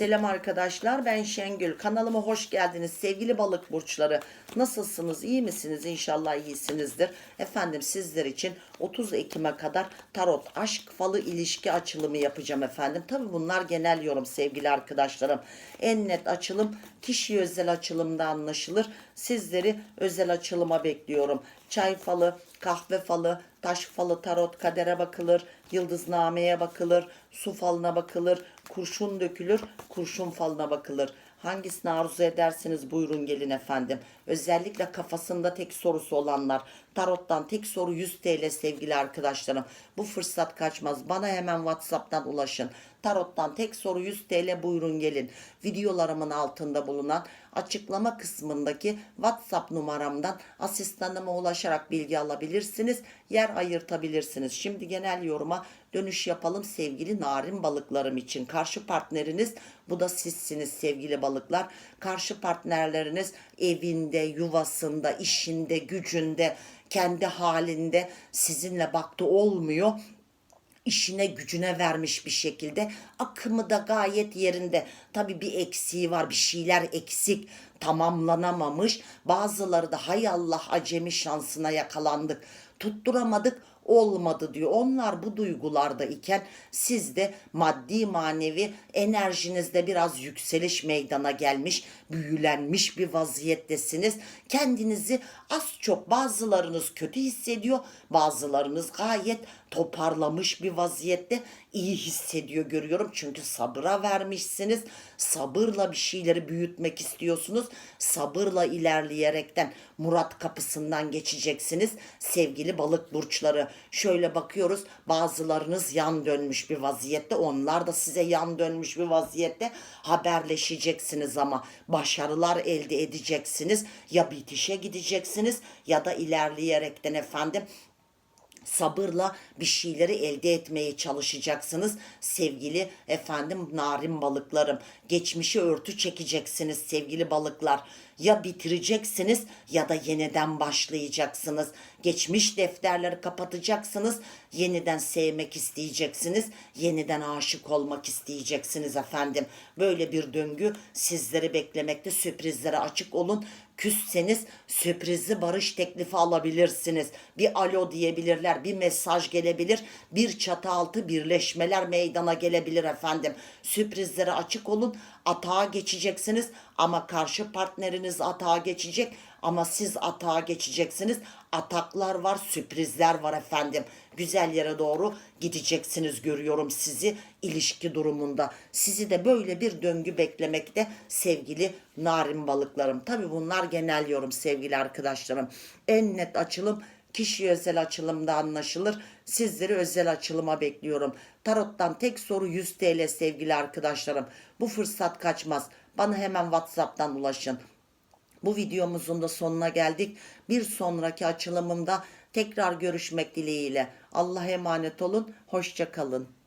Selam arkadaşlar ben Şengül. Kanalıma hoş geldiniz sevgili balık burçları. Nasılsınız iyi misiniz? İnşallah iyisinizdir. Efendim sizler için 30 Ekim'e kadar tarot, aşk, falı, ilişki açılımı yapacağım efendim. Tabi bunlar genel yorum sevgili arkadaşlarım. En net açılım kişi özel açılımda anlaşılır. Sizleri özel açılıma bekliyorum. Çay falı, kahve falı, taş falı, tarot, kadere bakılır, yıldıznameye bakılır, su falına bakılır, kurşun dökülür, kurşun falına bakılır. Hangisini arzu ederseniz buyurun gelin efendim. Özellikle kafasında tek sorusu olanlar. Tarottan tek soru 100 TL sevgili arkadaşlarım. Bu fırsat kaçmaz. Bana hemen WhatsApp'tan ulaşın. Tarottan tek soru 100 TL buyurun gelin. Videolarımın altında bulunan açıklama kısmındaki WhatsApp numaramdan asistanıma ulaşarak bilgi alabilirsiniz. Yer ayırtabilirsiniz. Şimdi genel yoruma dönüş yapalım sevgili narin balıklarım için. Karşı partneriniz bu da sizsiniz sevgili balıklar. Karşı partnerleriniz evinde, yuvasında, işinde, gücünde, kendi halinde sizinle baktı olmuyor işine gücüne vermiş bir şekilde akımı da gayet yerinde. Tabi bir eksiği var bir şeyler eksik tamamlanamamış. Bazıları da hay Allah acemi şansına yakalandık tutturamadık olmadı diyor. Onlar bu duygularda iken siz de maddi manevi enerjinizde biraz yükseliş meydana gelmiş, büyülenmiş bir vaziyettesiniz. Kendinizi az çok bazılarınız kötü hissediyor, bazılarınız gayet toparlamış bir vaziyette iyi hissediyor görüyorum. Çünkü sabıra vermişsiniz. Sabırla bir şeyleri büyütmek istiyorsunuz. Sabırla ilerleyerekten Murat kapısından geçeceksiniz. Sevgili balık burçları şöyle bakıyoruz. Bazılarınız yan dönmüş bir vaziyette. Onlar da size yan dönmüş bir vaziyette haberleşeceksiniz ama başarılar elde edeceksiniz. Ya bitişe gideceksiniz ya da ilerleyerekten efendim sabırla bir şeyleri elde etmeye çalışacaksınız sevgili efendim narin balıklarım. Geçmişi örtü çekeceksiniz sevgili balıklar. Ya bitireceksiniz ya da yeniden başlayacaksınız. Geçmiş defterleri kapatacaksınız. Yeniden sevmek isteyeceksiniz. Yeniden aşık olmak isteyeceksiniz efendim. Böyle bir döngü sizleri beklemekte. Sürprizlere açık olun. Küsseniz sürprizli barış teklifi alabilirsiniz. Bir alo diyebilirler, bir mesaj gelebilir, bir çatı altı birleşmeler meydana gelebilir efendim. Sürprizlere açık olun. Atağa geçeceksiniz ama karşı partneriniz atağa geçecek ama siz atağa geçeceksiniz. Ataklar var, sürprizler var efendim. Güzel yere doğru gideceksiniz görüyorum sizi ilişki durumunda. Sizi de böyle bir döngü beklemekte sevgili narin balıklarım. Tabi bunlar genel yorum sevgili arkadaşlarım. En net açılım kişi özel açılımda anlaşılır. Sizleri özel açılıma bekliyorum. Tarottan tek soru 100 TL sevgili arkadaşlarım. Bu fırsat kaçmaz. Bana hemen WhatsApp'tan ulaşın. Bu videomuzun da sonuna geldik. Bir sonraki açılımımda tekrar görüşmek dileğiyle. Allah'a emanet olun. Hoşça kalın.